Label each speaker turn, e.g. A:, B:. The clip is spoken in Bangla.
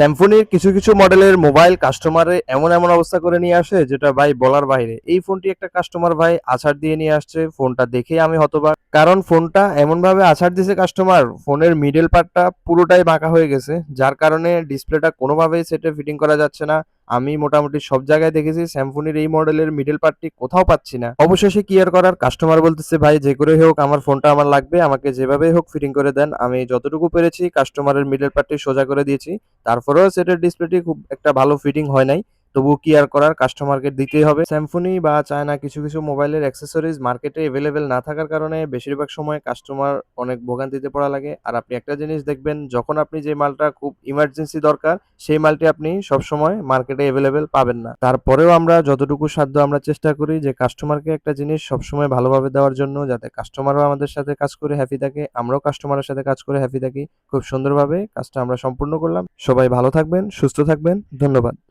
A: স্যামসুংয়ের কিছু কিছু মডেলের মোবাইল কাস্টমারে এমন এমন অবস্থা করে নিয়ে আসে, যেটা ভাই বলার বাইরে। এই ফোনটি একটা কাস্টমার ভাই আছার দিয়ে নিয়ে আসছে ফোনটা দেখে আমি হতবাক। কারণ ফোনটা এমনভাবে আছাড় দিছে কাস্টমার ফোনের মিডল পার্টটা পুরোটাই বাঁকা হয়ে গেছে, যার কারণে ডিসপ্লেটা কোনোভাবেই সেটে ফিটিং করা যাচ্ছে না। আমি মোটামুটি সব জায়গায় দেখেছি স্যামসুনির এই মডেলের মিডল পার্টটি কোথাও পাচ্ছি না। অবশেষে কি আর করার? কাস্টমার বলতেছে, ভাই, যে করে হোক, আমার ফোনটা আমার লাগবে, আমাকে যেভাবে হোক ফিটিং করে দেন। আমি যতটুকু পেরেছি কাস্টমারের মিডল পার্টটি সোজা করে দিয়েছি। তারপরেও সেটের ডিসপ্লেটি খুব একটা ভালো ফিটিং হয় নাই। তবুও কি আর করার? কাস্টমারকে দিতেই হবে। স্যামসুনি বা চায়না কিছু কিছু মোবাইলের অ্যাক্সেসরিজ মার্কেটে এভেলেবেল না থাকার কারণে বেশিরভাগ সময় কাস্টমার অনেক ভোগান্তিতে পড়া লাগে। আর আপনি একটা জিনিস দেখবেন, যখন আপনি যে মালটা খুব ইমার্জেন্সি দরকার, সেই মালটি আপনি সবসময় মার্কেটে এভেলেবেল পাবেন না। তারপরেও আমরা যতটুকু সাধ্য আমরা চেষ্টা করি যে কাস্টমারকে একটা জিনিস সবসময় ভালোভাবে দেওয়ার জন্য, যাতে কাস্টমারও আমাদের সাথে কাজ করে হ্যাপি থাকে, আমরাও কাস্টমারের সাথে কাজ করে হ্যাপি থাকি। খুব সুন্দরভাবে কাজটা আমরা সম্পূর্ণ করলাম। সবাই ভালো থাকবেন, সুস্থ থাকবেন। ধন্যবাদ।